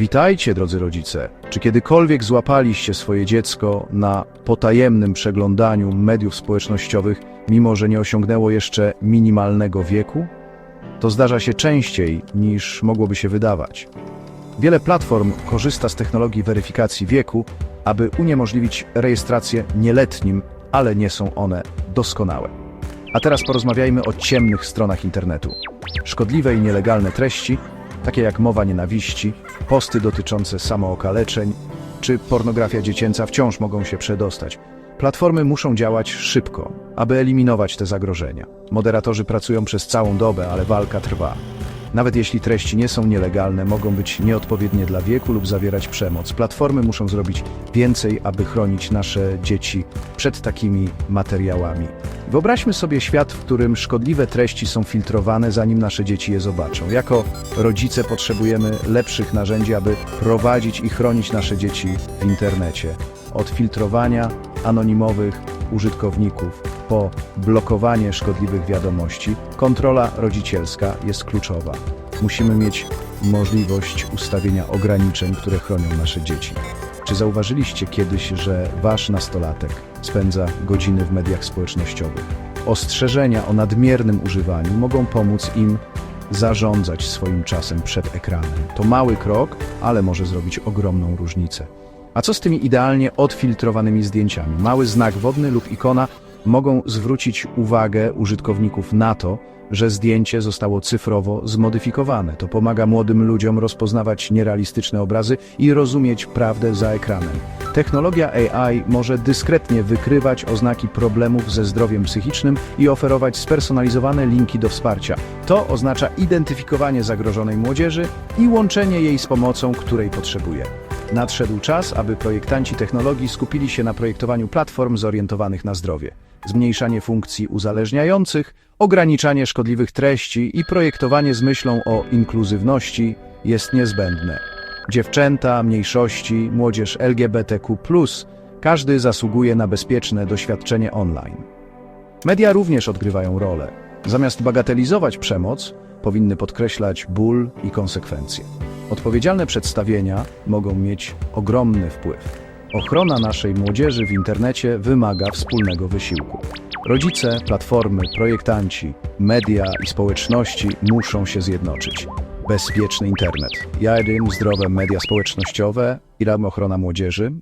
Witajcie, drodzy rodzice. Czy kiedykolwiek złapaliście swoje dziecko na potajemnym przeglądaniu mediów społecznościowych, mimo że nie osiągnęło jeszcze minimalnego wieku? To zdarza się częściej niż mogłoby się wydawać. Wiele platform korzysta z technologii weryfikacji wieku, aby uniemożliwić rejestrację nieletnim, ale nie są one doskonałe. A teraz porozmawiajmy o ciemnych stronach internetu. Szkodliwe i nielegalne treści, takie jak mowa nienawiści, posty dotyczące samookaleczeń czy pornografia dziecięca wciąż mogą się przedostać. Platformy muszą działać szybko, aby eliminować te zagrożenia. Moderatorzy pracują przez całą dobę, ale walka trwa. Nawet jeśli treści nie są nielegalne, mogą być nieodpowiednie dla wieku lub zawierać przemoc. Platformy muszą zrobić więcej, aby chronić nasze dzieci przed takimi materiałami. Wyobraźmy sobie świat, w którym szkodliwe treści są filtrowane, zanim nasze dzieci je zobaczą. Jako rodzice potrzebujemy lepszych narzędzi, aby prowadzić i chronić nasze dzieci w internecie. Od filtrowania anonimowych użytkowników po blokowanie szkodliwych wiadomości, kontrola rodzicielska jest kluczowa. Musimy mieć możliwość ustawienia ograniczeń, które chronią nasze dzieci. Czy zauważyliście kiedyś, że wasz nastolatek spędza godziny w mediach społecznościowych? Ostrzeżenia o nadmiernym używaniu mogą pomóc im zarządzać swoim czasem przed ekranem. To mały krok, ale może zrobić ogromną różnicę. A co z tymi idealnie odfiltrowanymi zdjęciami? Mały znak wodny lub ikona mogą zwrócić uwagę użytkowników na to, że zdjęcie zostało cyfrowo zmodyfikowane. To pomaga młodym ludziom rozpoznawać nierealistyczne obrazy i rozumieć prawdę za ekranem. Technologia AI może dyskretnie wykrywać oznaki problemów ze zdrowiem psychicznym i oferować spersonalizowane linki do wsparcia. To oznacza identyfikowanie zagrożonej młodzieży i łączenie jej z pomocą, której potrzebuje. Nadszedł czas, aby projektanci technologii skupili się na projektowaniu platform zorientowanych na zdrowie. Zmniejszanie funkcji uzależniających, ograniczanie szkodliwych treści i projektowanie z myślą o inkluzywności jest niezbędne. Dziewczęta, mniejszości, młodzież LGBTQ, każdy zasługuje na bezpieczne doświadczenie online. Media również odgrywają rolę. Zamiast bagatelizować przemoc, powinny podkreślać ból i konsekwencje. Odpowiedzialne przedstawienia mogą mieć ogromny wpływ. Ochrona naszej młodzieży w internecie wymaga wspólnego wysiłku. Rodzice, platformy, projektanci, media i społeczności muszą się zjednoczyć. Bezpieczny internet. Ja zdrowe media społecznościowe i ochrona młodzieży